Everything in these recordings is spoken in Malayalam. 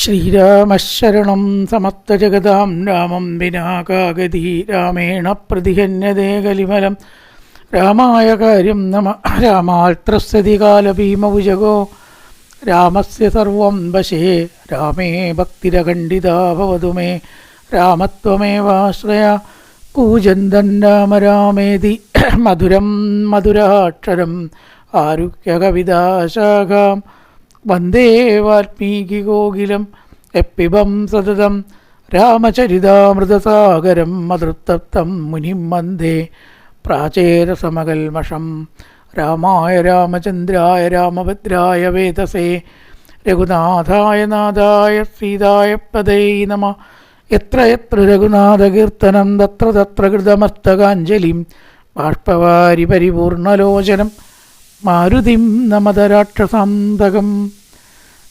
ശ്രീരാമശരണം സമസ്തജഗതാം രാമം വിനാകാഗതി രാമേണ പ്രതിഹന്യതേ കലിമലം. രാമായ കാര്യം നമ രാമാത്രസ്ഥതി കാലഭീമഭുജഗോ രാമസ്യ സർവം വശേ രാമേ ഭക്തിരഖണ്ഡിതാഭവതു മേ. രാമത്വമേവാശ്രയ കൂജന്തൻ രാമ രാമേതി. മധുരം മധുരാക്ഷരം ആരുഹ്യകവിതാശാഖാം വന്ദേ വാൽമീകികോകിലം എപ്പിബം സതതം രാമചരിതാമൃതസാഗരം മതൃത്തപ്തം മുനിം വന്ദേ പ്രാചേരസമകൽമഷം രാമായ രാമചന്ദ്രായ രാമഭദ്രായ വേദസേ രഘുനാഥായ നാഥായ സീതായ പദൈ നമ എത്ര എത്ര രഘുനാഥകീർത്തനം തത്ര തത്ര കൃതമസ്തകാഞ്ജലിം ബാഷ്പവാരി പരിപൂർണലോചനം മാരുതിം നമതരാക്ഷസാന്തകം.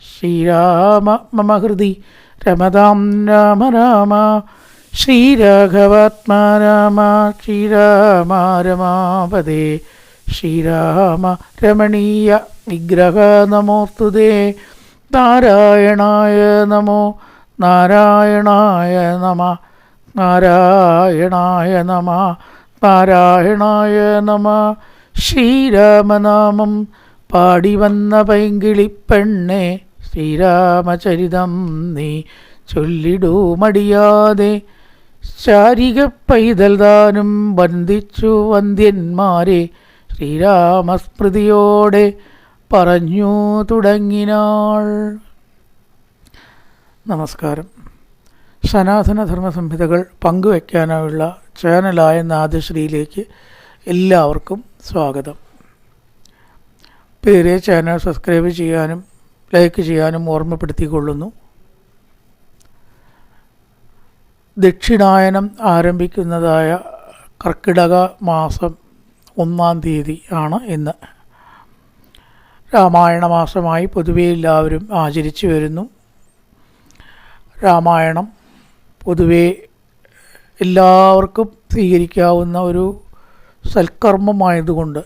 ശ്രീരാമ മമ ഹൃദി രമതാം രാമ രാമ. ശ്രീരാഘവാത്മാ രാമ ശ്രീരാമ രമാപദേ ശ്രീരാമ രമണീയ വിഗ്രഹ നമോസ്തുതേ. നാരായണായ നമോ നാരായണായ നമ നാരായണായ നമ നാരായണായ നമ. ശ്രീരാമനാമം പാടി വന്ന പൈങ്കിളിപ്പെണ്ണെ. ശ്രീരാമചരിതം നീ ചൊല്ലിടൂ മടിയാതെ. ശാരിക പൈതൽ താനും വന്ദിച്ചു വന്ധ്യന്മാരെ. ശ്രീരാമസ്മൃതിയോടെ പറഞ്ഞു തുടങ്ങിനാൾ. നമസ്കാരം. സനാതന ധർമ്മ സംഹിതകൾ പങ്കുവയ്ക്കാനുള്ള ചാനലായ നാദശ്രീയിലേക്ക് എല്ലാവർക്കും സ്വാഗതം. പേരെ ചാനൽ സബ്സ്ക്രൈബ് ചെയ്യാനും ലൈക്ക് ചെയ്യാനും ഓർമ്മപ്പെടുത്തിക്കൊള്ളുന്നു. ദക്ഷിണായനം ആരംഭിക്കുന്നതായ കർക്കിടക മാസം ഒന്നാം തീയതി ആണ് ഇന്ന്. രാമായണ മാസമായി പൊതുവെ എല്ലാവരും ആചരിച്ചു വരുന്നു. രാമായണം പൊതുവെ എല്ലാവർക്കും സ്വീകരിക്കാവുന്ന ഒരു സൽക്കർമ്മമായതുകൊണ്ട്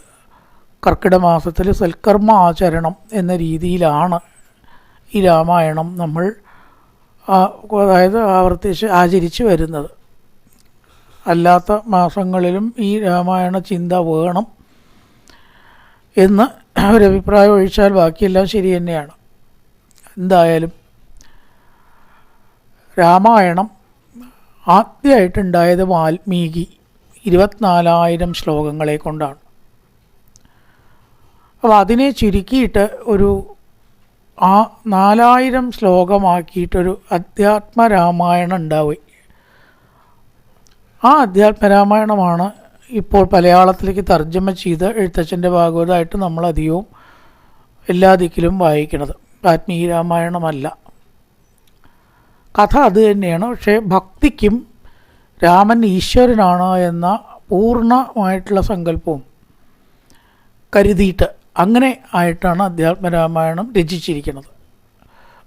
കർക്കിടക മാസത്തിൽ സൽക്കർമ്മ ആചരണം എന്ന രീതിയിലാണ് ഈ രാമായണം നമ്മൾ അതായത് ആവർത്തിച്ച് ആചരിച്ച് വരുന്നത്. അല്ലാത്ത മാസങ്ങളിലും ഈ രാമായണ ചിന്ത വേണം എന്ന് ഒരഭിപ്രായം ഒഴിച്ചാൽ ബാക്കിയെല്ലാം ശരി തന്നെയാണ്. എന്തായാലും രാമായണം ആദ്യമായിട്ടുണ്ടായത് വാൽമീകി ഇരുപത്തിനാലായിരം ശ്ലോകങ്ങളെ കൊണ്ടാണ്. അപ്പോൾ അതിനെ ചുരുക്കിയിട്ട് ഒരു ആ നാലായിരം ശ്ലോകമാക്കിയിട്ടൊരു അധ്യാത്മരാമായണം ഉണ്ടാവുക. ആ അധ്യാത്മരാമായണമാണ് ഇപ്പോൾ മലയാളത്തിലേക്ക് തർജമ ചെയ്ത് എഴുത്തച്ഛന്റെ ഭാഗവതമായിട്ട് നമ്മൾ അധികവും എല്ലാ ദിക്കിലും വായിക്കുന്നത്. ആത്മീയ രാമായണമല്ല. കഥ അത് തന്നെയാണ്. പക്ഷേ ഭക്തിക്കും രാമൻ ഈശ്വരനാണ് എന്ന പൂർണമായിട്ടുള്ള സങ്കല്പവും കരുതിയിട്ട് അങ്ങനെ ആയിട്ടാണ് അധ്യാത്മരാമായണം രചിച്ചിരിക്കുന്നത്.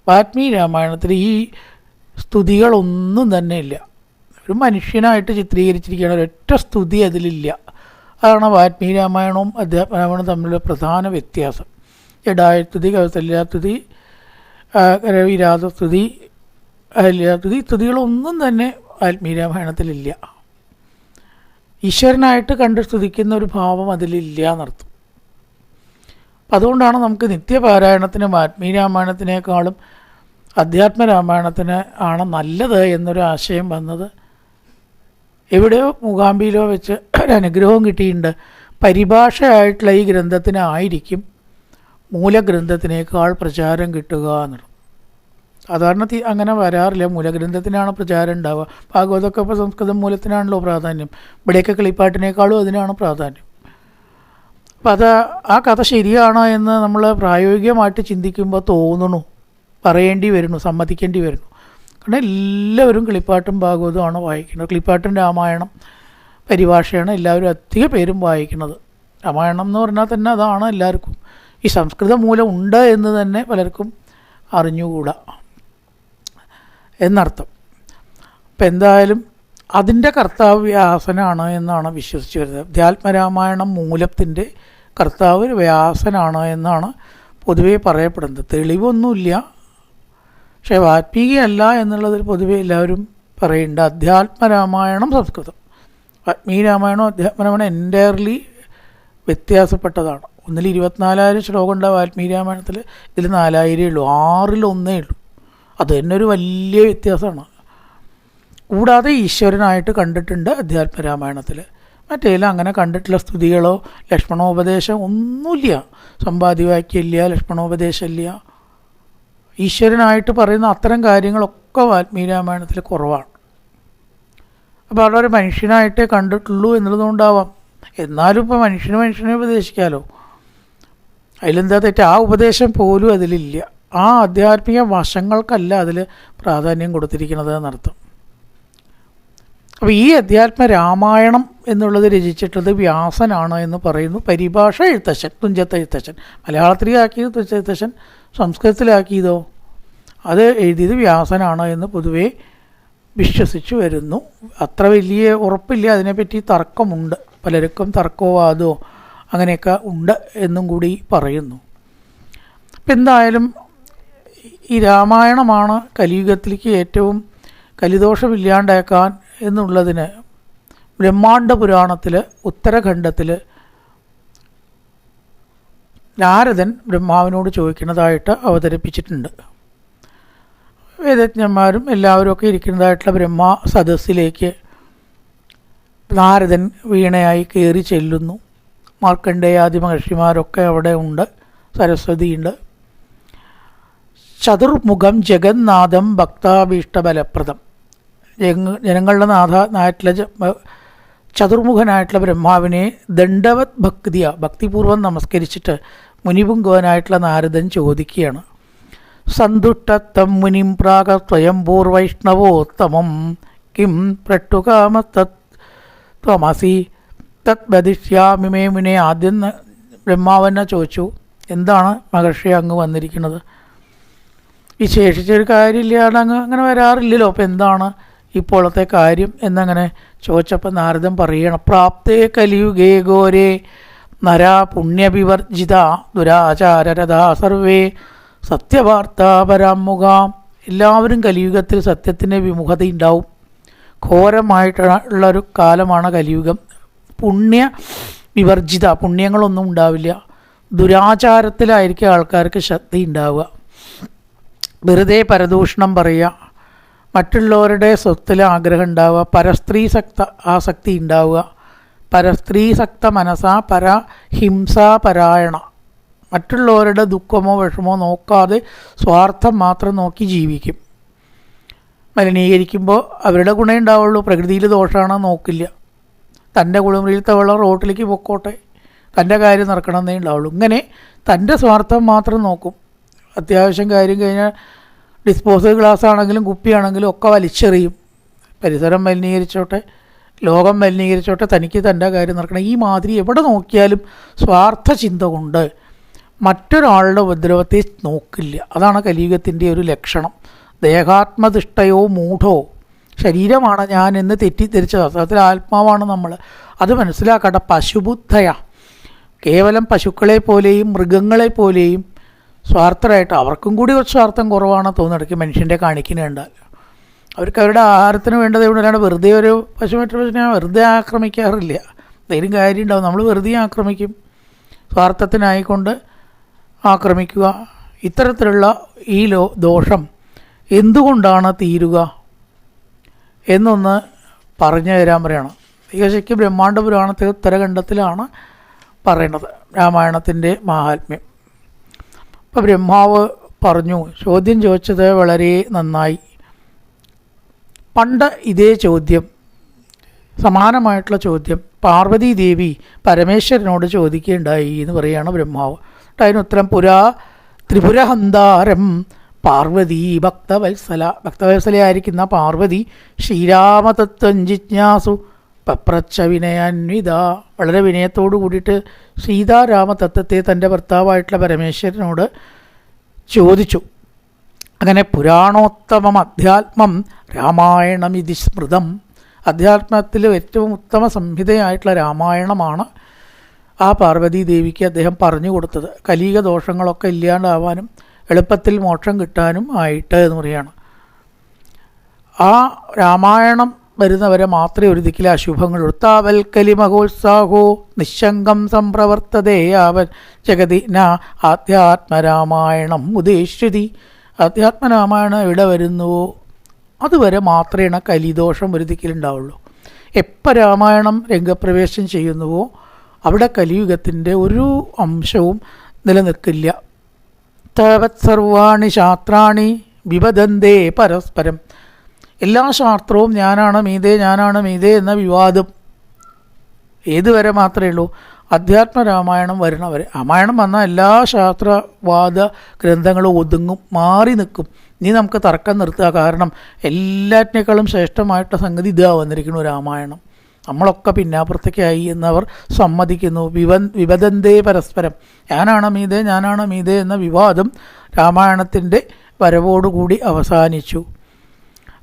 വാത്മീ രാമായണത്തിൽ ഈ സ്തുതികളൊന്നും തന്നെ ഇല്ല. ഒരു മനുഷ്യനായിട്ട് ചിത്രീകരിച്ചിരിക്കുന്ന ഒരൊറ്റ സ്തുതി അതിലില്ല. അതാണ് വാത്മീ രാമായണവും അധ്യാത്മരാമായണവും തമ്മിലുള്ള പ്രധാന വ്യത്യാസം. ജഡായസ്തുതി കൗസല്യാസ്തുതി രവിരാധസ്തുതി അഹല്യാസ്തുതി സ്തുതികളൊന്നും തന്നെ വാൽമീക രാമായണത്തിലില്ല. ഈശ്വരനായിട്ട് കണ്ട് സ്തുതിക്കുന്ന ഒരു ഭാവം അതിലില്ല എന്നർത്ഥം. അപ്പം അതുകൊണ്ടാണ് നമുക്ക് നിത്യപാരായണത്തിനും ആത്മീയരാമായണത്തിനേക്കാളും അധ്യാത്മരാമായണത്തിന് അധ്യാത്മ രാമായണത്തിന് ആണ് നല്ലത് എന്നൊരു ആശയം വന്നത്. എവിടെയോ മൂകാംബിയിലോ വെച്ച് ഒരു അനുഗ്രഹവും കിട്ടിയിട്ടുണ്ട്. പരിഭാഷയായിട്ടുള്ള ഈ ഗ്രന്ഥത്തിനായിരിക്കും മൂലഗ്രന്ഥത്തിനേക്കാൾ പ്രചാരം കിട്ടുക എന്നുള്ളത്. സാധാരണ അങ്ങനെ വരാറില്ല. മൂലഗ്രന്ഥത്തിനാണ് പ്രചാരം ഉണ്ടാവുക. ഭാഗവതമൊക്കെ ഇപ്പോൾ സംസ്കൃതം മൂലത്തിനാണല്ലോ പ്രാധാന്യം. ഇവിടെയൊക്കെ കളിപ്പാട്ടിനേക്കാളും അതിനാണ് പ്രാധാന്യം. അത് ആ കഥ ശരിയാണോ എന്ന് നമ്മൾ പ്രായോഗികമായിട്ട് ചിന്തിക്കുമ്പോൾ തോന്നണു. പറയേണ്ടി വരുന്നു സമ്മതിക്കേണ്ടി വരുന്നു. കാരണം എല്ലാവരും കിളിപ്പാട്ടും ഭാഗവതമാണ് വായിക്കുന്നത്. കിളിപ്പാട്ടും രാമായണം പരിഭാഷയാണ് എല്ലാവരും അധിക പേരും വായിക്കുന്നത്. രാമായണം എന്ന് പറഞ്ഞാൽ തന്നെ അതാണ് എല്ലാവർക്കും. ഈ സംസ്കൃത മൂലം ഉണ്ട് എന്ന് തന്നെ പലർക്കും അറിഞ്ഞുകൂടാ. എന്നർത്ഥം. അപ്പം എന്തായാലും അതിന്റെ കർത്താവ് വ്യാസനാണ് എന്നാണ് വിശ്വസിച്ച് വരുന്നത്. അധ്യാത്മരാമായണം മൂലത്തിന്റെ കർത്താവ് വ്യാസനാണ് എന്നാണ് പൊതുവേ പറയപ്പെടുന്നത്. തെളിവൊന്നുമില്ല. പക്ഷേ വാത്മീകിയല്ല എന്നുള്ളതിൽ പൊതുവേ എല്ലാവരും പറയുന്നുണ്ട് അധ്യാത്മരാമായണം സംസ്കൃതം. വാത്മീ രാമായണം അധ്യാത്മരാമായണം എന്റയർലി വ്യത്യാസപ്പെട്ടതാണ്. ഒന്നിൽ ഇരുപത്തിനാലായിരം ശ്ലോകം ഉണ്ട് വാൽമീകി രാമായണത്തിൽ ഇതിൽ നാലായിരമേ ഉള്ളൂ. ആറിൽ ഉള്ളൂ. അത് തന്നെ ഒരു വലിയ വ്യത്യാസമാണ്. കൂടാതെ ഈശ്വരനായിട്ട് കണ്ടിട്ടുണ്ട് അധ്യാത്മരാമായണത്തിൽ മറ്റേലും അങ്ങനെ കണ്ടിട്ടുള്ള സ്തുതികളോ ലക്ഷ്മണോപദേശം ഒന്നുമില്ല. സമ്പാദ്യവാക്യമില്ല ലക്ഷ്മണോപദേശമില്ല. ഈശ്വരനായിട്ട് പറയുന്ന അത്തരം കാര്യങ്ങളൊക്കെ വാൽമീകി രാമായണത്തിൽ കുറവാണ്. അപ്പോൾ അവിടെ ഒരു മനുഷ്യനായിട്ടേ കണ്ടിട്ടുള്ളൂ എന്നുള്ളതുകൊണ്ടാവാം. എന്നാലും ഇപ്പോൾ മനുഷ്യന് മനുഷ്യനെ ഉപദേശിക്കാമല്ലോ അതിലെന്താ തെറ്റ്? ആ ഉപദേശം പോലും അതിലില്ല. ആ ആധ്യാത്മിക വശങ്ങൾക്കല്ല അതിൽ പ്രാധാന്യം കൊടുത്തിരിക്കുന്നത് എന്നർത്ഥം. അപ്പോൾ ഈ അധ്യാത്മ രാമായണം എന്നുള്ളത് രചിച്ചിട്ടത് വ്യാസനാണ് എന്ന് പറയുന്നു. പരിഭാഷ എഴുത്തച്ഛൻ തുഞ്ചത്ത് എഴുത്തച്ഛൻ. മലയാളത്തിലാക്കിയത് തുഞ്ചത്ത് എഴുത്തച്ഛൻ സംസ്കൃതത്തിലാക്കിയതോ? അത് എഴുതിയത് വ്യാസനാണ് എന്ന് പൊതുവേ വിശ്വസിച്ചു വരുന്നു. അത്ര വലിയ ഉറപ്പില്ല അതിനെപ്പറ്റി തർക്കമുണ്ട്. പലർക്കും തർക്കവാദോ അങ്ങനെയൊക്കെ ഉണ്ട് എന്നും കൂടി പറയുന്നു. അപ്പം എന്തായാലും ഈ രാമായണമാണ് കലിയുഗത്തിലേക്ക് ഏറ്റവും കലിദോഷമില്ലാണ്ടാക്കാൻ എന്നുള്ളതിന് ബ്രഹ്മാണ്ഡ പുരാണത്തിൽ ഉത്തരഖണ്ഡത്തിൽ നാരദൻ ബ്രഹ്മാവിനോട് ചോദിക്കുന്നതായിട്ട് അവതരിപ്പിച്ചിട്ടുണ്ട്. വേദജ്ഞന്മാരും എല്ലാവരും ഒക്കെ ഇരിക്കുന്നതായിട്ടുള്ള ബ്രഹ്മ സദസ്സിലേക്ക് നാരദൻ വീണയായി കയറി ചെല്ലുന്നു. മാർക്കണ്ഡേയാദി മഹർഷിമാരൊക്കെ അവിടെ ഉണ്ട് സരസ്വതിയുണ്ട്. ചതുർമുഖം ജഗന്നാഥം ഭക്താഭീഷ്ടബലപ്രദം. ജനങ്ങളുടെ നാഥ ബ- ചതുർമുഖനായിട്ടുള്ള ബ്രഹ്മാവിനെ ദണ്ഡവത് ഭക്തിയ ഭക്തിപൂർവം നമസ്കരിച്ചിട്ട് മുനിപുങ്കവനായിട്ടുള്ള നാരദൻ ചോദിക്കുകയാണ്. സന്തുഷ്ടത്തം മുനിം പ്രാഗ സ്വയംഭൂർവൈഷ്ണവോത്തമം കിം പ്രട്ടുകാമത്തത് ത്വമസി. തത് വധിഷ്യാമി മേ മുനെ ആദ്യം ബ്രഹ്മാവനെ ചോദിച്ചു എന്താണ് മഹർഷി അങ്ങ് വന്നിരിക്കുന്നത്? വിശേഷിച്ചൊരു കാര്യമില്ലാതെ അങ്ങ് അങ്ങനെ വരാറില്ലല്ലോ അപ്പോൾ എന്താണ്? ഇപ്പോഴത്തെ കാര്യം എന്നങ്ങനെ ചോദിച്ചപ്പോൾ നാരദൻ പറയണം പ്രാപ്തേ കലിയുഗേ ഗോരേ നരാ പുണ്യവിവർജിത ദുരാചാരരഥാ സർവേ സത്യവാർത്താപരാമുഖാം എല്ലാവരും കലിയുഗത്തിൽ സത്യത്തിന്റെ വിമുഖതയുണ്ടാവും ഘോരമായിട്ടുള്ള ഒരു കാലമാണ് കലിയുഗം. പുണ്യ വിവർജിത പുണ്യങ്ങളൊന്നും ഉണ്ടാവില്ല. ദുരാചാരത്തിലായിരിക്കും ആൾക്കാർക്ക് ശ്രദ്ധയുണ്ടാവുക. വെറുതെ പരദൂഷണം പറയുക മറ്റുള്ളവരുടെ സ്വത്തിൽ ആഗ്രഹം ഉണ്ടാവുക പരസ്ത്രീ സക്ത ആസക്തി ഉണ്ടാവുക. പരസ്ത്രീ സക്ത മനസ്സ പര ഹിംസാപരായണ മറ്റുള്ളവരുടെ ദുഃഖമോ വിഷമോ നോക്കാതെ സ്വാർത്ഥം മാത്രം നോക്കി ജീവിക്കും. മലിനീകരിക്കുമ്പോൾ അവരുടെ ഗുണേ ഉണ്ടാവുള്ളൂ പ്രകൃതിയിൽ ദോഷമാണോ നോക്കില്ല. തന്റെ കുളിമുറിയിലത്തെ വെള്ളം റോട്ടിലേക്ക് പൊക്കോട്ടെ തന്റെ കാര്യം നടക്കണമെന്നേ ഉണ്ടാവുള്ളൂ. ഇങ്ങനെ തന്റെ സ്വാർത്ഥം മാത്രം നോക്കും. അത്യാവശ്യം കാര്യം കഴിഞ്ഞാൽ ഡിസ്പോസൽ ഗ്ലാസ് ആണെങ്കിലും കുപ്പിയാണെങ്കിലും ഒക്കെ വലിച്ചെറിയും. പരിസരം മലിനീകരിച്ചോട്ടെ ലോകം മലിനീകരിച്ചോട്ടെ തനിക്ക് തന്റെ കാര്യം നടക്കണം. ഈ മാതിരി എവിടെ നോക്കിയാലും സ്വാർത്ഥ ചിന്ത കൊണ്ട് മറ്റൊരാളുടെ ഉപദ്രവത്തെ നോക്കില്ല. അതാണ് കലിയുഗത്തിന്റെ ഒരു ലക്ഷണം. ദേഹാത്മതിഷ്ഠയോ മൂഢോ? ശരീരമാണ് ഞാൻ എന്ന് തെറ്റിദ്ധരിച്ചത്. വാസ്തവത്തിൽ ആത്മാവാണ് നമ്മൾ. അത് മനസ്സിലാക്കട്ടെ പശുബുദ്ധയ. കേവലം പശുക്കളെ പോലെയും മൃഗങ്ങളെ പോലെയും സ്വാർത്ഥരായിട്ട് അവർക്കും കൂടി ഒരു സ്വാർത്ഥം കുറവാണ് തോന്നിടയ്ക്ക് മനുഷ്യന്റെ കാണിക്കുന്ന കണ്ടാൽ. അവർക്ക് അവരുടെ ആഹാരത്തിന് വേണ്ടത് ഇവിടെ അല്ലാണ്ട് വെറുതെ ഒരു പശു മറ്റൊരു പശുവിനെ വെറുതെ ആക്രമിക്കാറില്ല. എന്തെങ്കിലും കാര്യം ഉണ്ടാവും നമ്മൾ വെറുതെ ആക്രമിക്കും. സ്വാർത്ഥത്തിനായിക്കൊണ്ട് ആക്രമിക്കുക. ഇത്തരത്തിലുള്ള ഈ ലോ ദോഷം എന്തുകൊണ്ടാണ് തീരുക എന്നൊന്ന് പറഞ്ഞു തരാൻ പറയണം. ഏകശയ്ക്ക് ബ്രഹ്മാണ്ഡ പുരാണത്തിൽ ഉത്തരഖണ്ഡത്തിലാണ് പറയണത്. രാമായണത്തിന്റെ മാഹാത്മ്യം. അപ്പോൾ ബ്രഹ്മാവ് പറഞ്ഞു ചോദ്യം ചോദിച്ചത് വളരെ നന്നായി. പണ്ട് ഇതേ ചോദ്യം സമാനമായിട്ടുള്ള ചോദ്യം പാർവതി ദേവി പരമേശ്വരനോട് ചോദിക്കുകയുണ്ടായി എന്ന് പറയുകയാണ് ബ്രഹ്മാവ്. അതിന് ഉത്തരം പുരാ ത്രിപുരഹന്താരം പാർവതി ഭക്തവത്സല. ഭക്തവത്സലയായിരിക്കുന്ന പാർവതി ശ്രീരാമതത്വം ജിജ്ഞാസു. പപ്രച്ച വിനയാന്വിത വളരെ വിനയത്തോടു കൂടിയിട്ട് സീതാരാമതത്വത്തെ തന്റെ ഭർത്താവായിട്ടുള്ള പരമേശ്വരനോട് ചോദിച്ചു. അങ്ങനെ പുരാണോത്തമം അധ്യാത്മം രാമായണം ഇതി സ്മൃതം. അധ്യാത്മത്തിൽ ഏറ്റവും ഉത്തമ സംഹിതയായിട്ടുള്ള രാമായണമാണ് ആ പാർവതി ദേവിക്ക് അദ്ദേഹം പറഞ്ഞു കൊടുത്തത്. കലീക ദോഷങ്ങളൊക്കെ ഇല്ലാണ്ടാവാനും എളുപ്പത്തിൽ മോക്ഷം കിട്ടാനും ആയിട്ട് എന്ന് പറയുകയാണ്. ആ രാമായണം വരുന്നവരെ മാത്രമേ ഒരു ദിക്കിലെ അശുഭങ്ങൾ ഉത്താവൽ കലിമഹോത്സാഹോ നിശങ്കം സംപ്രവർത്തതേ അവൻ ജഗതി ന ആധ്യാത്മരാമായണം ഉദ്ദേശിതി ആധ്യാത്മരാമായണം എവിടെ വരുന്നുവോ അതുവരെ മാത്രമേ കലിദോഷം ഒരു ദിക്കിലുണ്ടാവുള്ളൂ. എപ്പോൾ രാമായണം രംഗപ്രവേശം ചെയ്യുന്നുവോ അവിടെ കലിയുഗത്തിന്റെ ഒരു അംശവും നിലനിൽക്കില്ല. തവത് സർവാണി ശാസ്ത്രാണി വിവദന്തേ പരസ്പരം. എല്ലാ ശാസ്ത്രവും ഞാനാണ് മീതേ ഞാനാണ് മീതേ എന്ന വിവാദം. ഏതുവരെ മാത്രമേ ഉള്ളൂ? അധ്യാത്മ രാമായണം വരണവരെ രാമായണം വന്നാൽ എല്ലാ ശാസ്ത്രവാദ ഗ്രന്ഥങ്ങളും ഒതുങ്ങും മാറി നിൽക്കും. നീ നമുക്ക് തർക്കം നിർത്തുക. കാരണം എല്ലാറ്റിനേക്കാളും ശ്രേഷ്ഠമായിട്ടുള്ള സംഗതി ഇതാ വന്നിരിക്കുന്നു രാമായണം. നമ്മളൊക്കെ പിന്നാപ്പുറത്തേക്കായി എന്നവർ സമ്മതിക്കുന്നു. വിവ വിവദന്തേ പരസ്പരം. ഞാനാണ് മീതേ ഞാനാണ് മീതേ എന്ന വിവാദം രാമായണത്തിന്റെ വരവോടുകൂടി അവസാനിച്ചു.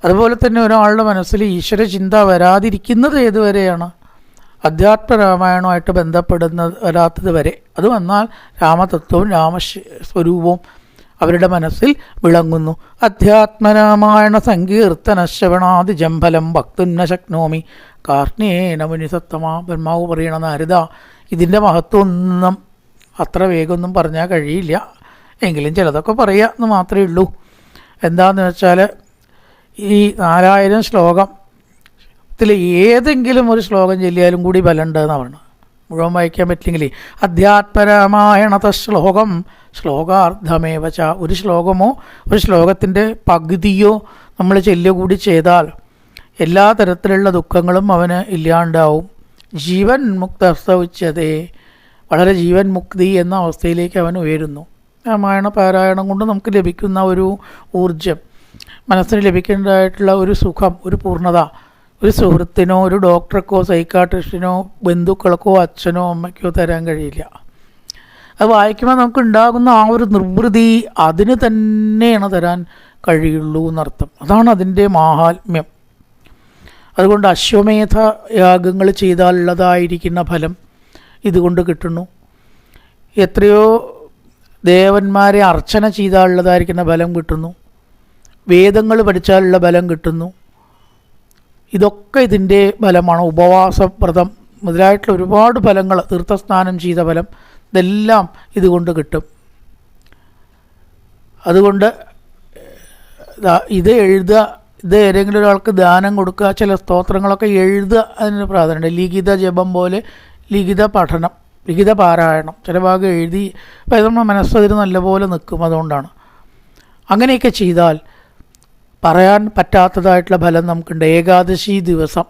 അതുപോലെ തന്നെ ഒരാളുടെ മനസ്സിൽ ഈശ്വര ചിന്ത വരാതിരിക്കുന്നത് ഏതുവരെയാണ്? അധ്യാത്മ രാമായണമായിട്ട് ബന്ധപ്പെടുന്ന വരാത്തത് വരെ. അത് വന്നാൽ രാമതത്വവും രാമസ്വരൂപവും അവരുടെ മനസ്സിൽ വിളങ്ങുന്നു. അധ്യാത്മരാമായണ സങ്കീർത്തന ശ്രവണാതി ജംഫലം ഭക്തുന്ന ശക്നോമി. കാർണേന മുനിസത്തമാ ബ്രഹ്മാവ് പറയണ നാരദ ഇതിന്റെ മഹത്വം അത്ര അത്ര വേഗമൊന്നും പറഞ്ഞാൽ കഴിയില്ല. എങ്കിലും ചിലതൊക്കെ പറയുക എന്ന് മാത്രമേ ഉള്ളൂ. എന്താണെന്ന് വെച്ചാൽ ഈ നാലായിരം ശ്ലോകം. ത്തിൽ ഏതെങ്കിലും ഒരു ശ്ലോകം ചൊല്ലിയാലും കൂടി ബലമുണ്ട് എന്ന് പറയുന്നത് മുഴുവൻ വായിക്കാൻ പറ്റില്ലെങ്കിൽ അധ്യാത്മരാമായണത ശ്ലോകം. ശ്ലോകാർദ്ധമേവ ച. ഒരു ശ്ലോകമോ ഒരു ശ്ലോകത്തിന്റെ പകുതിയോ നമ്മൾ ചെല്ലുക കൂടി ചെയ്താൽ എല്ലാ തരത്തിലുള്ള ദുഃഖങ്ങളും അവന് ഇല്ലാണ്ടാവും. ജീവൻ മുക്തസ്തവിച്ചതേ. വളരെ ജീവൻ മുക്തി എന്ന അവസ്ഥയിലേക്ക് അവൻ ഉയരുന്നു. രാമായണ പാരായണം കൊണ്ട് നമുക്ക് ലഭിക്കുന്ന ഒരു ഊർജം മനസ്സിന് ലഭിക്കേണ്ടതായിട്ടുള്ള ഒരു സുഖം ഒരു പൂർണത. ഒരു സുഹൃത്തിനോ ഒരു ഡോക്ടർക്കോ സൈക്കാട്രിസ്റ്റിനോ ബന്ധുക്കൾക്കോ അച്ഛനോ അമ്മയ്ക്കോ തരാൻ കഴിയില്ല. അത് വായിക്കുമ്പോൾ നമുക്ക് ഉണ്ടാകുന്ന ആ ഒരു നിർവൃതി അതിന് തന്നെയാണ് തരാൻ കഴിയുള്ളൂ എന്നർത്ഥം. അതാണ് അതിന്റെ മാഹാത്മ്യം. അതുകൊണ്ട് അശ്വമേധ യാഗങ്ങൾ ചെയ്താലുള്ളതായിരിക്കുന്ന ഫലം ഇതുകൊണ്ട് കിട്ടുന്നു. എത്രയോ ദേവന്മാരെ അർച്ചന ചെയ്താലുള്ളതായിരിക്കുന്ന ഫലം കിട്ടുന്നു. വേദങ്ങൾ പഠിച്ചാലുള്ള ബലം കിട്ടുന്നു. ഇതൊക്കെ ഇതിന്റെ ബലമാണ് ഉപവാസ വ്രതം മുതലായിട്ടുള്ള ഒരുപാട് ഫലങ്ങൾ തീർത്ഥസ്നാനം ചെയ്ത ഫലം ഇതെല്ലാം ഇതുകൊണ്ട് കിട്ടും. അതുകൊണ്ട് ഇത് എഴുതുക ഇത് ഏതെങ്കിലും ഒരാൾക്ക് ദാനം കൊടുക്കുക ചില സ്തോത്രങ്ങളൊക്കെ എഴുതുക അതിന് പ്രാധാന്യമുണ്ട്. ലിഖിത ജപം പോലെ ലിഖിത പഠനം ലിഖിത പാരായണം ചില ഭാഗം എഴുതി നമ്മുടെ മനസ്സതിന് നല്ലപോലെ നിൽക്കും അതുകൊണ്ടാണ്. അങ്ങനെയൊക്കെ ചെയ്താൽ പറയാൻ പറ്റാത്തതായിട്ടുള്ള ഫലം നമുക്കുണ്ട്. ഏകാദശി ദിവസം.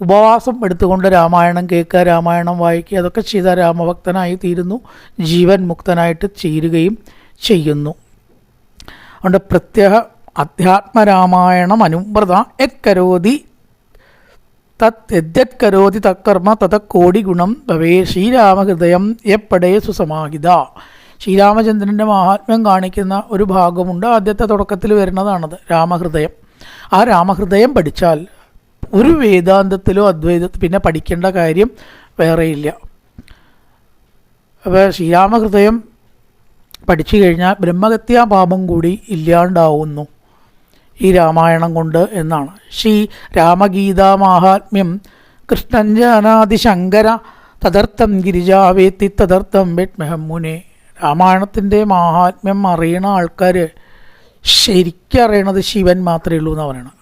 ഉപവാസം എടുത്തുകൊണ്ട് രാമായണം കേൾക്കുക രാമായണം വായിക്കുക അതൊക്കെ ചെയ്താൽ രാമഭക്തനായി തീരുന്നു. ജീവൻ മുക്തനായിട്ട് ചേരുകയും ചെയ്യുന്നു. അതുകൊണ്ട് പ്രത്യേക അധ്യാത്മരാമായണം അനുവ്രത. യത്കരോതി തത് തക്കർമ്മ തത കോടി ഗുണം ഭവേ ശ്രീരാമഹൃദയം എപ്പടേ സുസമാഹിത. ശ്രീരാമചന്ദ്രന്റെ മഹാത്മ്യം കാണിക്കുന്ന ഒരു ഭാഗമുണ്ട്. ആദ്യത്തെ തുടക്കത്തിൽ വരുന്നതാണത് രാമഹൃദയം. ആ രാമഹൃദയം പഠിച്ചാൽ ഒരു വേദാന്തത്തിലോ അദ്വൈത പിന്നെ പഠിക്കേണ്ട കാര്യം വേറെയില്ല. അപ്പോൾ ശ്രീരാമഹൃദയം പഠിച്ചു കഴിഞ്ഞാൽ ബ്രഹ്മഹത്യാ പാപം കൂടി ഇല്ലാണ്ടാവുന്നു ഈ രാമായണം കൊണ്ട് എന്നാണ്. ശ്രീ രാമഗീതാ മാഹാത്മ്യം കൃഷ്ണഞ്ജാനാദിശങ്കര ശങ്കര തദർത്ഥം ഗിരിജാവേത്തി തദർത്ഥം വെട്മഹം മുനെ രാമായണത്തിന്റെ മഹാത്മ്യം അറിയണ ആൾക്കാർ ശരിക്കും അറിയണത് ശിവൻ മാത്രമേ ഉള്ളൂ എന്ന് പറയണം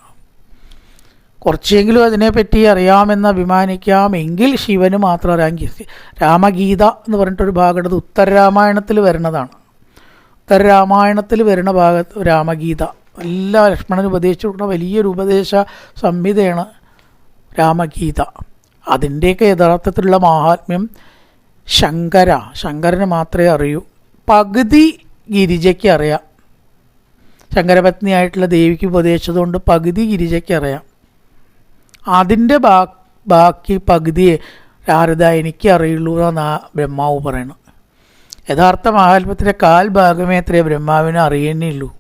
കുറച്ചെങ്കിലും അതിനെപ്പറ്റി അറിയാമെന്ന് അഭിമാനിക്കാമെങ്കിൽ ശിവന് മാത്രം അറിയാം. രാമഗീത എന്ന് പറഞ്ഞിട്ടൊരു ഭാഗത്ത് ഉത്തരരാമായണത്തിൽ വരുന്നതാണ്. ഉത്തരരാമായണത്തിൽ വരുന്ന ഭാഗത്ത് രാമഗീത. എല്ലാ ലക്ഷ്മണന് ഉപദേശിച്ചു കൊടുക്കുന്ന വലിയൊരു ഉപദേശ സംഹിതയാണ് രാമഗീത. അതിന്റെയൊക്കെ യഥാർത്ഥത്തിലുള്ള മാഹാത്മ്യം ശങ്കര. ശങ്കരന് മാത്രമേ അറിയൂ. പകുതി ഗിരിജയ്ക്ക് അറിയാം. ശങ്കരപത്നിയായിട്ടുള്ള ദേവിക്ക് ഉപദേശിച്ചതുകൊണ്ട് പകുതി ഗിരിജയ്ക്ക് അറിയാം. അതിന്റെ ബാ ബാക്കി പകുതിയെ ആരത എനിക്ക് അറിയുള്ളൂ എന്നാണ് ബ്രഹ്മാവ് പറയണം യഥാർത്ഥ മഹാത്മത്തിന്റെ കാൽ ഭാഗമേ അത്രേ ബ്രഹ്മാവിനെ അറിയുന്നേ ഉള്ളൂ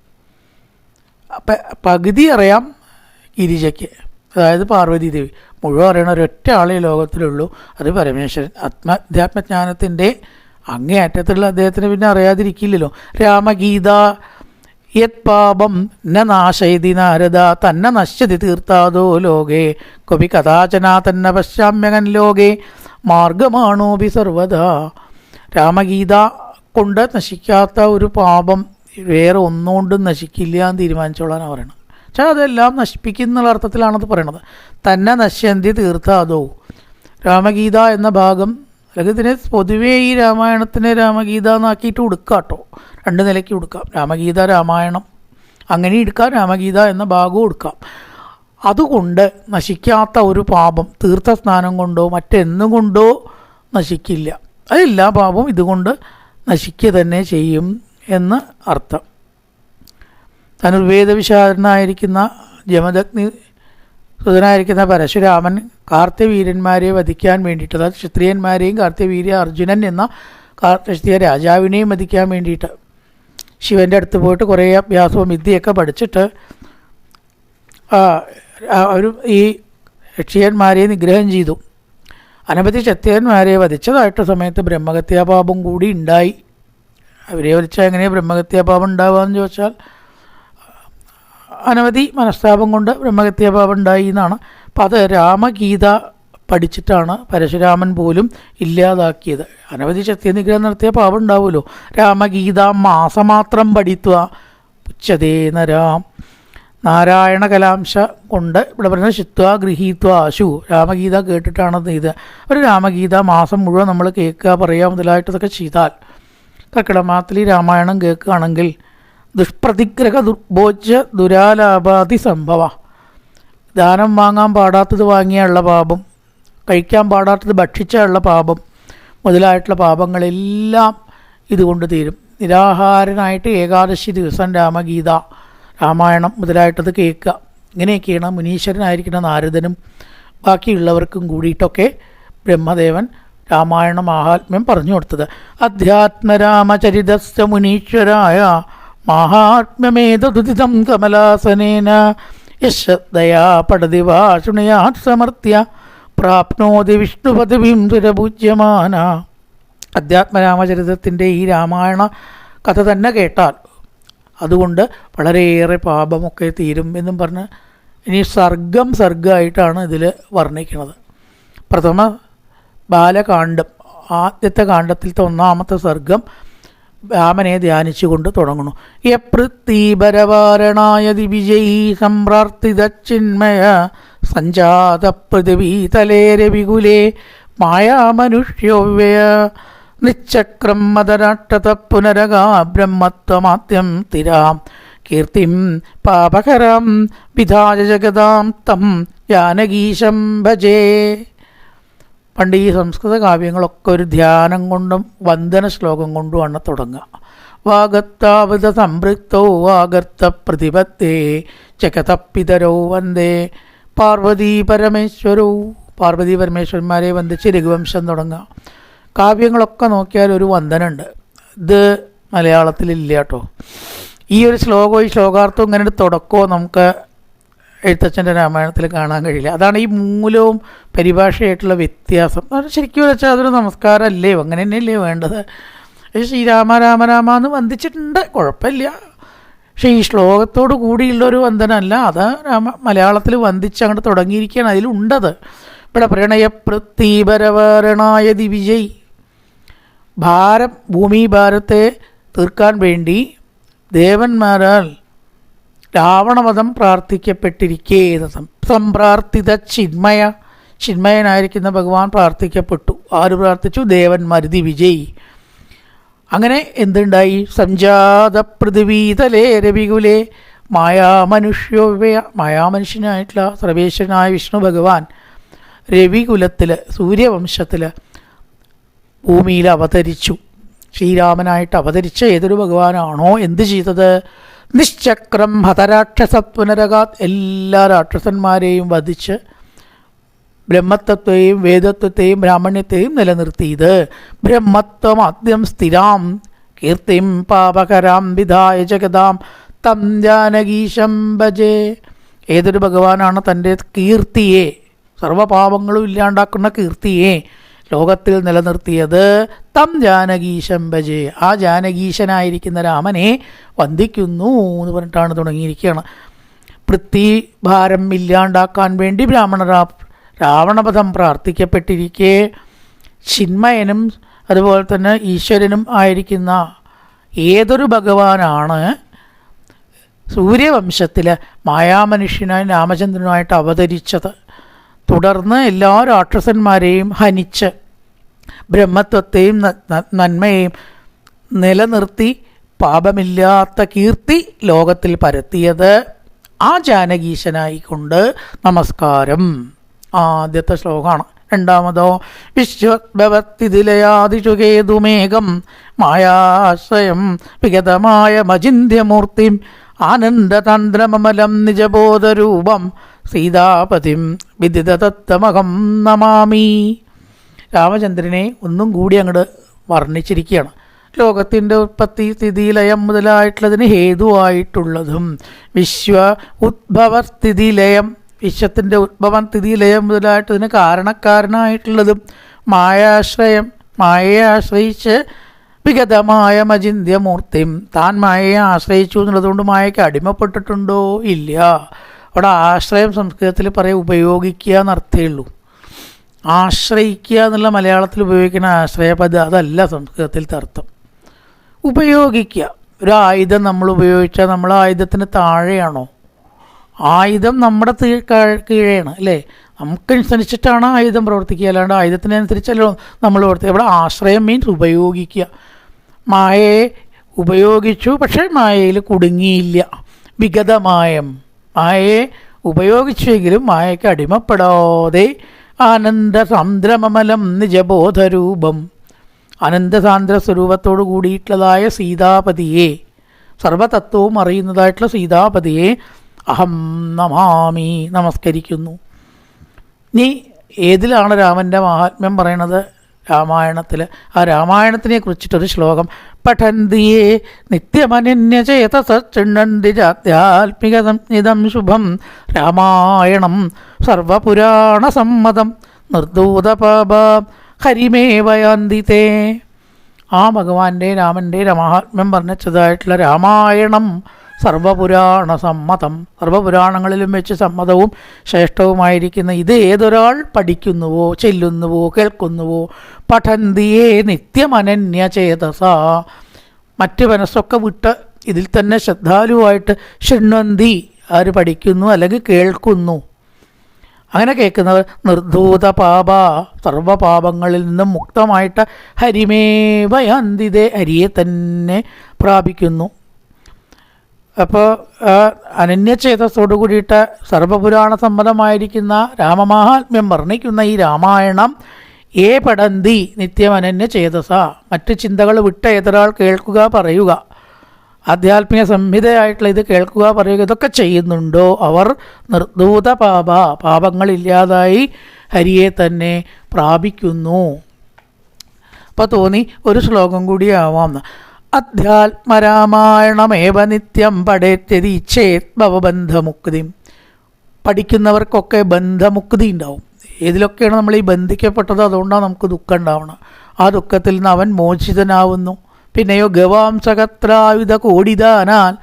അപ്പം പകുതി അറിയാം ഗിരിജയ്ക്ക്. അതായത് പാർവതി ദേവി. മുഴുവൻ അറിയണ ഒരൊറ്റ ആളേ ലോകത്തിലുള്ളൂ. അത് പരമേശ്വരൻ. ആത്മ അധ്യാത്മജ്ഞാനത്തിന്റെ അങ്ങേയറ്റത്തുള്ള അദ്ദേഹത്തിന് പിന്നെ അറിയാതിരിക്കില്ലല്ലോ. രാമഗീത യത് പാപം ന നാശയതി നാരദ തന്നെ നശ്യതി തീർത്താതോ ലോകേ. കൊപി കഥാചന തന്നെ പശ്ചാമ്യകൻ ലോകേ. മാർഗമാണോപി സർവദാ. രാമഗീത കൊണ്ട് നശിക്കാത്ത ഒരു പാപം വേറെ ഒന്നുകൊണ്ടും നശിക്കില്ല എന്ന് തീരുമാനിച്ചോളാനാണ് പറയണത്. പക്ഷേ അതെല്ലാം നശിപ്പിക്കുന്ന അർത്ഥത്തിലാണത് പറയണത്. തന്നെ നശ്യന്തി തീർത്ഥാതോ രാമഗീത എന്ന ഭാഗം അല്ലെങ്കിൽ ഇതിനെ പൊതുവേ ഈ രാമായണത്തിനെ രാമഗീത എന്നാക്കിയിട്ട് കൊടുക്കാം കേട്ടോ. രണ്ട് നിലയ്ക്ക് കൊടുക്കാം രാമഗീത രാമായണം. അങ്ങനെ എടുക്കാം. രാമഗീത എന്ന ഭാഗവും എടുക്കാം അതുകൊണ്ട് നശിക്കാത്ത ഒരു പാപം തീർത്ഥസ്നാനം കൊണ്ടോ മറ്റെന്നും കൊണ്ടോ നശിക്കില്ല. അതെല്ലാ പാപവും ഇതുകൊണ്ട് നശിക്കുക തന്നെ ചെയ്യും എന്ന് അർത്ഥം. ധനുർവേദവിശാരനായിരിക്കുന്ന ജമദഗ്നി സുതനായിരിക്കുന്ന പരശുരാമൻ കാർത്തവീരന്മാരെ വധിക്കാൻ വേണ്ടിയിട്ട് അതായത് ക്ഷത്രിയന്മാരെയും കാർത്തവീര്യ അർജുനൻ എന്ന ക്ഷത്രിയ രാജാവിനെയും വധിക്കാൻ വേണ്ടിയിട്ട് ശിവന്റെ അടുത്ത് പോയിട്ട് കുറേ അഭ്യാസവും വിദ്യയൊക്കെ പഠിച്ചിട്ട് ഒരു ഈ ക്ഷത്രിയന്മാരെ നിഗ്രഹം ചെയ്തു. അനവധി ക്ഷത്രിയന്മാരെ വധിച്ചതായിട്ട് സമയത്ത് ബ്രഹ്മഹത്യാപാപം കൂടി ഉണ്ടായി. അവരെ വലിച്ചാൽ എങ്ങനെയാണ് ബ്രഹ്മഹത്യാപാപം ഉണ്ടാവുകയെന്ന് ചോദിച്ചാൽ അനവധി മനസ്താപം കൊണ്ട് ബ്രഹ്മഹത്യാഭാവം ഉണ്ടായി എന്നാണ്. അപ്പം അത് രാമഗീത പഠിച്ചിട്ടാണ് പരശുരാമൻ പോലും ഇല്ലാതാക്കിയത്. അനവധി ശക്തിനിഗ്രഹം നടത്തിയ പാപം ഉണ്ടാവുമല്ലോ രാമഗീത മാസമാത്രം പഠിത്വ. ഉച്ചതേ നരാം. നാരായണ കലാംശ കൊണ്ട് ഇവിടെ പറയുന്നത് ശിത്വ ഗൃഹീത്വ ആശു. രാമഗീത കേട്ടിട്ടാണ് ഇത് ഒരു രാമഗീത മാസം മുഴുവൻ നമ്മൾ കേൾക്കുക പറയുക മുതലായിട്ടതൊക്കെ ചെയ്താൽ. കർക്കിടമാസത്തിൽ രാമായണം കേൾക്കുകയാണെങ്കിൽ ദുഷ്പ്രതിഗ്രഹ ദുർഭോജ്യ ദുരാലാപാതി സംഭവ ദാനം വാങ്ങാൻ പാടാത്തത് വാങ്ങിയുള്ള പാപം കഴിക്കാൻ പാടാത്തത് ഭക്ഷിച്ചുള്ള പാപം മുതലായിട്ടുള്ള പാപങ്ങളെല്ലാം ഇതുകൊണ്ട് തീരും. നിരാഹാരനായിട്ട് ഏകാദശി ദിവസം രാമഗീത രാമായണം മുതലായിട്ടത് കേൾക്കുക. ഇങ്ങനെയൊക്കെയാണ് മുനീശ്വരനായിരിക്കുന്ന നാരദനും ബാക്കിയുള്ളവർക്കും കൂടിയിട്ടൊക്കെ ബ്രഹ്മദേവൻ രാമായണ മാഹാത്മ്യം പറഞ്ഞു കൊടുത്തത്. അധ്യാത്മരാമചരിതസ്ഥ മുനീശ്വരായ മാഹാത്മ്യമേതുദിതം കമലാസനേന. യശ്രദ്ധയാ പടതി വാഷുണയാ സമർത്യ പ്രാപ്നോതി വിഷ്ണുപദവിം സുരപൂജ്യമാന അധ്യാത്മരാമചരിതത്തിന്റെ ഈ രാമായണ കഥ തന്നെ കേട്ടാൽ അതുകൊണ്ട് വളരെയേറെ പാപമൊക്കെ തീരും എന്നും പറഞ്ഞ് ഇനി സർഗം സർഗമായിട്ടാണ് ഇതിൽ വർണിക്കുന്നത്. പ്രഥമ ബാലകാണ്ഡം ആദ്യത്തെ കാണ്ഡത്തിലത്തെ ഒന്നാമത്തെ സർഗം രാമനെ ധ്യാനിച്ചുകൊണ്ട് തുടങ്ങുന്നു. യൃത്തീപരവാരണായ ദിവിജയീ സംപ്രാർത്ഥിത ചിന്മയ സഞ്ജാത പൃഥിവീതലേ രവികുലേ മായാമനുഷ്യോവ്യയ നിശ്ചക്രം മതരാട്ടത പുനരകാ ബ്രഹ്മത്വമാദ്യം തിരാം. കീർത്തിം പാപകരം വിധായ ജഗതാം തം ജാനകീശം ഭജേ. പണ്ട് ഈ സംസ്കൃത കാവ്യങ്ങളൊക്കെ ഒരു ധ്യാനം കൊണ്ടും വന്ദന ശ്ലോകം കൊണ്ടുമാണ് തുടങ്ങുക. വാഗത്താവത സംപൃക്തോ വാഗർത്ത പ്രതിപത്തേ ചകതപ്പിതരോ വന്ദേ. പാർവതി പരമേശ്വരോ. പാർവതി പരമേശ്വരന്മാരെ വന്ദിച്ച് രഘുവംശം തുടങ്ങുക. കാവ്യങ്ങളൊക്കെ നോക്കിയാൽ ഒരു വന്ദനുണ്ട് ഇത് മലയാളത്തിലില്ല കേട്ടോ. ഈ ഒരു ശ്ലോകവും ഈ ശ്ലോകാർത്ഥവും ഇങ്ങനെ തുടക്കമോ നമുക്ക് എഴുത്തച്ഛന്റെ രാമായണത്തിൽ കാണാൻ കഴിയില്ല. അതാണ് ഈ മൂലവും പരിഭാഷയായിട്ടുള്ള വ്യത്യാസം. അത് ശരിക്കും വെച്ചാൽ അതൊരു നമസ്കാരം നമസ്കാരമല്ലേ? അങ്ങനെ തന്നെയല്ലേ വേണ്ടത്? ശ്രീരാമ രാമ രാമ എന്ന് വന്ദിച്ചിട്ടുണ്ട്. കുഴപ്പമില്ല. പക്ഷേ ഈ ശ്ലോകത്തോട് കൂടിയുള്ളൊരു വന്ദനമല്ല അത് രാമ മലയാളത്തിൽ വന്ദിച്ച് അങ്ങോട്ട് തുടങ്ങിയിരിക്കുകയാണ് അതിലുണ്ടത്. ഇവിടെ പ്രണയ പ്രതീപരവരണായ ദിവിജയ് ഭാരം ഭൂമി ഭാരത്തെ തീർക്കാൻ വേണ്ടി ദേവന്മാരാൽ രാവണവധം പ്രാർത്ഥിക്കപ്പെട്ടിരിക്കേ സംപ്രാർത്ഥിത ചിന്മയ ചിന്മയനായിരിക്കുന്ന ഭഗവാൻ പ്രാർത്ഥിക്കപ്പെട്ടു. ആര് പ്രാർത്ഥിച്ചു? ദേവന്മാർ വിജയി. അങ്ങനെ എന്തുണ്ടായി? സംജാത പൃഥ്വീതലേ രവികുലേ. മായാമനുഷ്യോവയ മായാമനുഷ്യനായിട്ടുള്ള സർവേശ്വരനായ വിഷ്ണു ഭഗവാൻ രവികുലത്തിൽ സൂര്യവംശത്തിൽ ഭൂമിയിൽ അവതരിച്ചു. ശ്രീരാമനായിട്ട് അവതരിച്ച ഏതൊരു ഭഗവാനാണോ എന്ത് ചെയ്തത്? നിശ്ചക്രം ഹതരാക്ഷസ പുനരകാത് എല്ലാ രാക്ഷസന്മാരെയും വധിച്ച് ബ്രഹ്മത്വത്തെയും വേദത്വത്തെയും ബ്രാഹ്മണ്യത്തെയും നിലനിർത്തിയത്. ബ്രഹ്മത്വം ആദ്യം സ്ഥിരാം. കീർത്തിം പാപകരാം വിധായ ജഗതാം തം ജാനകീശം ഭജേ. ഏതൊരു ഭഗവാനാണ് തന്റെ കീർത്തിയെ സർവപാപങ്ങളും ഇല്ലാണ്ടാക്കുന്ന കീർത്തിയെ ലോകത്തിൽ നിലനിർത്തിയത് തം ജാനകീശം ആ ജാനകീശനായിരിക്കുന്ന രാമനെ വന്ദിക്കുന്നു എന്ന് പറഞ്ഞിട്ടാണ് തുടങ്ങിയിരിക്കുകയാണ് പൃഥ്വിഭാരം ഇല്ലാണ്ടാക്കാൻ വേണ്ടി ബ്രാഹ്മണരാ രാവണപഥം പ്രാർത്ഥിക്കപ്പെട്ടിരിക്കെ. ചിന്മയനും അതുപോലെ തന്നെ ഈശ്വരനും ആയിരിക്കുന്ന ഏതൊരു ഭഗവാനാണ് സൂര്യവംശത്തിൽ മായാമനുഷ്യനായി രാമചന്ദ്രനുമായിട്ട് അവതരിച്ചത്. തുടർന്ന് എല്ലാ രാക്ഷസന്മാരെയും ഹനിച്ച് ബ്രഹ്മത്വത്തെയും നന്മയെയും നിലനിർത്തി പാപമില്ലാത്ത കീർത്തി ലോകത്തിൽ പരത്തിയത് ആ ജാനകീശനായിക്കൊണ്ട്. നമസ്കാരം. ആദ്യത്തെ ശ്ലോകമാണ്. രണ്ടാമതോ വിശ്വഭവത്തിതിലയാതിഷുകേതുമേകം മായാശ്രയം വിഗതമായ മചിന്യമൂർത്തിം ആനന്ദതന്ത്രമമലം നിജബോധരൂപം സീതാപതിം വിദിതതത്തമകം നമാമി. രാമചന്ദ്രനെ ഒന്നും കൂടി അങ്ങോട്ട് വർണിച്ചിരിക്കുകയാണ്. ലോകത്തിന്റെ ഉത്പത്തി സ്ഥിതി ലയം മുതലായിട്ടുള്ളതിന് ഹേതുവായിട്ടുള്ളതും വിശ്വ ഉദ്ഭവ സ്ഥിതി ലയം വിശ്വത്തിന്റെ ഉദ്ഭവം സ്ഥിതി ലയം മുതലായിട്ടതിന് കാരണക്കാരനായിട്ടുള്ളതും മായാശ്രയം മായയെ ആശ്രയിച്ച് വിഗതമായ മചിന്യമൂർത്തിയും താൻ മായയെ ആശ്രയിച്ചു എന്നുള്ളതുകൊണ്ട് മായയ്ക്ക് അടിമപ്പെട്ടിട്ടുണ്ടോ? ഇല്ല. അവിടെ ആശ്രയം സംസ്കൃതത്തിൽ പറയുക ഉപയോഗിക്കുക എന്നർത്ഥമേ ഉള്ളൂ. ആശ്രയിക്കുക എന്നുള്ള മലയാളത്തിൽ ഉപയോഗിക്കുന്ന ആശ്രയപദം അതല്ല സംസ്കൃതത്തിലത്തെ അർത്ഥം. ഉപയോഗിക്കുക. ഒരു ആയുധം നമ്മൾ ഉപയോഗിച്ചാൽ നമ്മൾ ആയുധത്തിന് താഴെയാണോ? ആയുധം നമ്മുടെ കീഴെയാണ് അല്ലേ? നമുക്കനുസരിച്ചിട്ടാണ് ആയുധം പ്രവർത്തിക്കുക. അല്ലാണ്ട് ആയുധത്തിനനുസരിച്ചല്ലോ നമ്മൾ പ്രവർത്തിക്കുക. ഇവിടെ ആശ്രയം മീൻസ് ഉപയോഗിക്കുക. മായയെ ഉപയോഗിച്ചു പക്ഷേ മായയിൽ കുടുങ്ങിയില്ല. വിഗതമായം. മായയെ ഉപയോഗിച്ചുവെങ്കിലും മായയ്ക്ക് അടിമപ്പെടാതെ ആനന്ദ സാന്ദ്രമമലം നിജബോധരൂപം. അനന്തസാന്ദ്ര സ്വരൂപത്തോടു കൂടിയിട്ടുള്ളതായ സീതാപതിയെ സർവതത്വവും അറിയുന്നതായിട്ടുള്ള സീതാപതിയെ അഹം നമാമി നമസ്കരിക്കുന്നു. നീ ഏതിലാണ് രാമന്റെ മഹാത്മ്യം പറയണത്? രാമായണത്തിൽ ആ രാമായണത്തിനെ കുറിച്ചിട്ടൊരു ശ്ലോകം പഠന്തിയേ നിത്യമനന്യചേത ചിണ്ണന്തി ജാത്യാത്മിക സംജ്ഞിതം ശുഭം രാമായണം സർവപുരാണസമ്മതം നിർദൂതപാപ ഹരിമേവയാന്തിതേ ആ ഭഗവാന്റെ രാമന്റെ മഹാത്മ്യം വർണിച്ചതായിട്ടുള്ള രാമായണം സർവപുരാണ സമ്മതം സർവപുരാണങ്ങളിലും വെച്ച് സമ്മതവും ശ്രേഷ്ഠവുമായിരിക്കുന്ന ഇത് ഏതൊരാൾ പഠിക്കുന്നുവോ ചെല്ലുന്നുവോ കേൾക്കുന്നുവോ? പഠന്തിയെ നിത്യമനന്യ ചേതസ. മറ്റ് മനസ്സൊക്കെ വിട്ട് ഇതിൽ തന്നെ ശ്രദ്ധാലുവായിട്ട് ശൃണ്വന്തി ആര് പഠിക്കുന്നു അല്ലെങ്കിൽ കേൾക്കുന്നു. അങ്ങനെ കേൾക്കുന്നവർ നിർധൂത പാപ സർവപാപങ്ങളിൽ നിന്നും മുക്തമായിട്ട് ഹരിമേവയന്തിതെ ഹരിയെ തന്നെ പ്രാപിക്കുന്നു. അപ്പോൾ അനന്യചേതസ്സോടു കൂടിയിട്ട് സർവപുരാണ സമ്മതമായിരിക്കുന്ന രാമമാഹാത്മ്യം വർണിക്കുന്ന ഈ രാമായണം ഏ പടന്തി നിത്യം ചേതസ മറ്റ് ചിന്തകൾ വിട്ട ഏതൊരാൾ കേൾക്കുക പറയുക. ആധ്യാത്മിക സംഹിതയായിട്ടുള്ള ഇത് കേൾക്കുക പറയുക ഇതൊക്കെ ചെയ്യുന്നുണ്ടോ? അവർ നിർദൂത പാപ പാപങ്ങളില്ലാതായി ഹരിയെ തന്നെ പ്രാപിക്കുന്നു. അപ്പോൾ തോന്നി ഒരു ശ്ലോകം കൂടി ആവാം. അധ്യാത്മരാമായണമേവ നിത്യം പഠേത്യതീച്ഛേത് ഭവബന്ധമുക്തി. പഠിക്കുന്നവർക്കൊക്കെ ബന്ധമുക്തി ഉണ്ടാവും. ഏതിലൊക്കെയാണ് നമ്മൾ ഈ ബന്ധിക്കപ്പെട്ടത്? അതുകൊണ്ടാണ് നമുക്ക് ദുഃഖം ഉണ്ടാവണം ആ ദുഃഖത്തിൽ നിന്ന് അവൻ മോചിതനാവുന്നു. പിന്നെയോ ഗവാംസകത്രായുധ കോടിദാനാൽ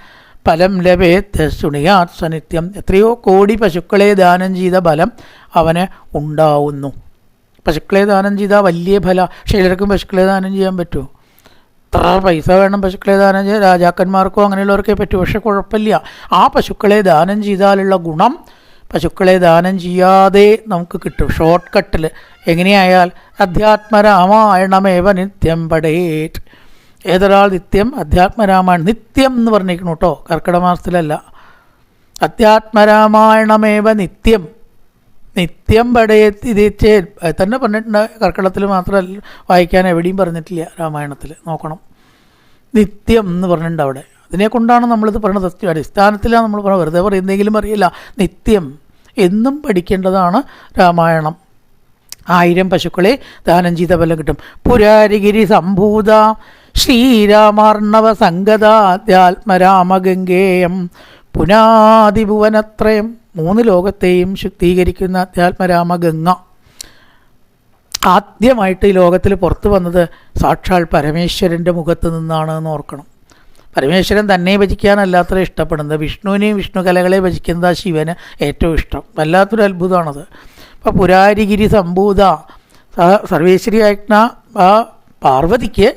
ഫലം ലഭേത്ത് ശുണിയാത് സനിത്യം. എത്രയോ കോടി പശുക്കളെ ദാനം ചെയ്ത ഫലം അവന് ഉണ്ടാവുന്നു. പശുക്കളെ ദാനം ചെയ്താൽ വലിയ ഫല. പക്ഷേ ചിലർക്കും പശുക്കളെ ദാനം ചെയ്യാൻ പറ്റുമോ? എത്ര പൈസ വേണം പശുക്കളെ ദാനം ചെയ്യാൻ രാജാക്കന്മാർക്കോ അങ്ങനെയുള്ളവർക്കേ പറ്റൂ. പക്ഷെ കുഴപ്പമില്ല. ആ പശുക്കളെ ദാനം ചെയ്താലുള്ള ഗുണം പശുക്കളെ ദാനം ചെയ്യാതെ നമുക്ക് കിട്ടും. ഷോർട്ട് കട്ടിൽ എങ്ങനെയായാൽ അധ്യാത്മരാമായണമേവ നിത്യം പടേറ്റ് ഏതൊരാൾ നിത്യം അധ്യാത്മരാമായണം നിത്യം എന്ന് പറഞ്ഞിരിക്കണം കേട്ടോ. കർക്കിടമാസത്തിലല്ല അധ്യാത്മരാമായണമേവ നിത്യം. നിത്യം പടയത്തിരിച്ചേ തന്നെ പറഞ്ഞിട്ടുണ്ട്. കർക്കിടത്തിൽ മാത്രമല്ല വായിക്കാൻ എവിടെയും പറഞ്ഞിട്ടില്ല രാമായണത്തിൽ. നോക്കണം. നിത്യം എന്ന് പറഞ്ഞിട്ടുണ്ട് അവിടെ. അതിനെ കൊണ്ടാണ് നമ്മളിത് പറയുന്നത് അടിസ്ഥാനത്തിലാണ് നമ്മൾ പറയുന്നത് വെറുതെ പറയുന്നെങ്കിലും അറിയില്ല. നിത്യം എന്നും പഠിക്കേണ്ടതാണ് രാമായണം. ആയിരം പശുക്കളെ ദാനം ചെയ്ത ഫലം കിട്ടും. പുരാരിഗിരി സംഭൂത ശ്രീരാമാർണവ സംഗതാധ്യാത്മരാമഗംഗേയം പുനാതിഭുവനത്രയം മൂന്ന് ലോകത്തെയും ശുദ്ധീകരിക്കുന്ന അധ്യാത്മരാമ ഗംഗ. ആദ്യമായിട്ട് ഈ ലോകത്തിൽ പുറത്തു വന്നത് സാക്ഷാൽ പരമേശ്വരന്റെ മുഖത്ത് നിന്നാണ് എന്ന് ഓർക്കണം. പരമേശ്വരൻ തന്നെ ഭജിക്കാനല്ലാത്ര ഇഷ്ടപ്പെടുന്നത്. വിഷ്ണുവിനെയും വിഷ്ണു കലകളെ ഭജിക്കുന്നത് ശിവന് ഏറ്റവും ഇഷ്ടം. വല്ലാത്തൊരു അത്ഭുതമാണത്. അപ്പോൾ പുരാരിഗിരി സംഭൂത സർവേശ്വരി ആജ്ഞ പാർവതിക്ക്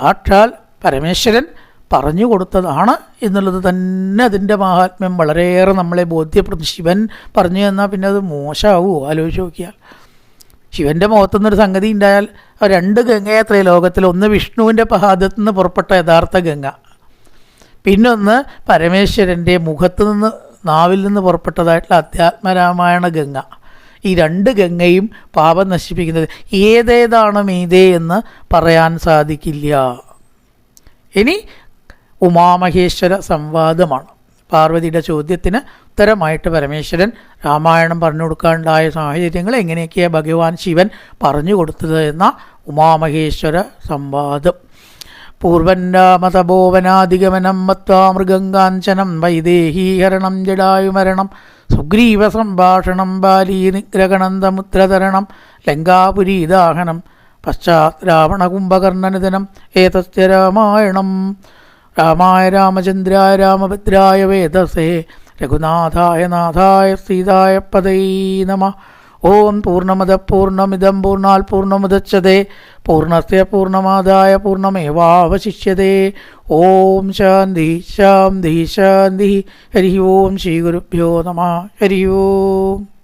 സാക്ഷാൽ പരമേശ്വരൻ പറഞ്ഞു കൊടുത്തതാണ് എന്നുള്ളത് തന്നെ അതിന്റെ മഹാത്മ്യം. വളരെയേറെ നമ്മളെ ബോധ്യപ്പെടുന്നു ശിവൻ പറഞ്ഞു തന്നാൽ പിന്നെ അത് മോശമാവുമോ? ആലോചിച്ച് നോക്കിയാൽ. ശിവന്റെ മുഖത്തുനിന്നൊരു സംഗതി ഉണ്ടായാൽ രണ്ട് ഗംഗയത്രേ ലോകത്തിൽ ഒന്ന് വിഷ്ണുവിന്റെ പഹാദത്തു നിന്ന് പുറപ്പെട്ട യഥാർത്ഥ ഗംഗ. പിന്നൊന്ന് പരമേശ്വരന്റെ മുഖത്ത് നിന്ന് നാവിൽ നിന്ന് പുറപ്പെട്ടതായിട്ടുള്ള അധ്യാത്മരാമായണ ഗംഗ. ഈ രണ്ട് ഗംഗയും പാപം നശിപ്പിക്കുന്നത് ഏതേതാണ് മീതേ എന്ന് പറയാൻ സാധിക്കില്ല. ഇനി ഉമാമഹേശ്വര സംവാദമാണ് പാർവതിയുടെ ചോദ്യത്തിന് ഉത്തരമായിട്ട് പരമേശ്വരൻ രാമായണം പറഞ്ഞു കൊടുക്കാനുണ്ടായ സാഹചര്യങ്ങൾ എങ്ങനെയൊക്കെയാണ് ഭഗവാൻ ശിവൻ പറഞ്ഞു കൊടുത്തത് എന്ന ഉമാമഹേശ്വര സംവാദം പൂർവന്നാമതപോവനാധിഗമനം മത്വാ മൃഗങ്കാഞ്ചനം വൈദേഹീഹരണം ജടായുമരണം സുഗ്രീവ സംഭാഷണം ബാലീ നിഗ്രഹണന്തമുദ്രതരണം ലങ്കാപുരീദാഹനം പശ്ചാത് രാവണകുംഭകർണനിധനം ഏതസ്യ രാമായണം രാമായ രാമചന്ദ്രായ രാമഭദ്രായ വേദസേ. രഘുനാഥായ നാഥായ സീതായ പദൈ നമ. ഓം പൂർണമത പൂർണമിതം പൂർണാൽ പൂർണമുദച്ഛതേ പൂർണസ്യ പൂർണമാദായ പൂർണമേവാവശിഷ്യതേ ഓം ശാന്തി ശാന്തി ശാന്തി. ഹരി ഓം ശ്രീ ഗുരുഭ്യോ നമ. ഹരി ഓം.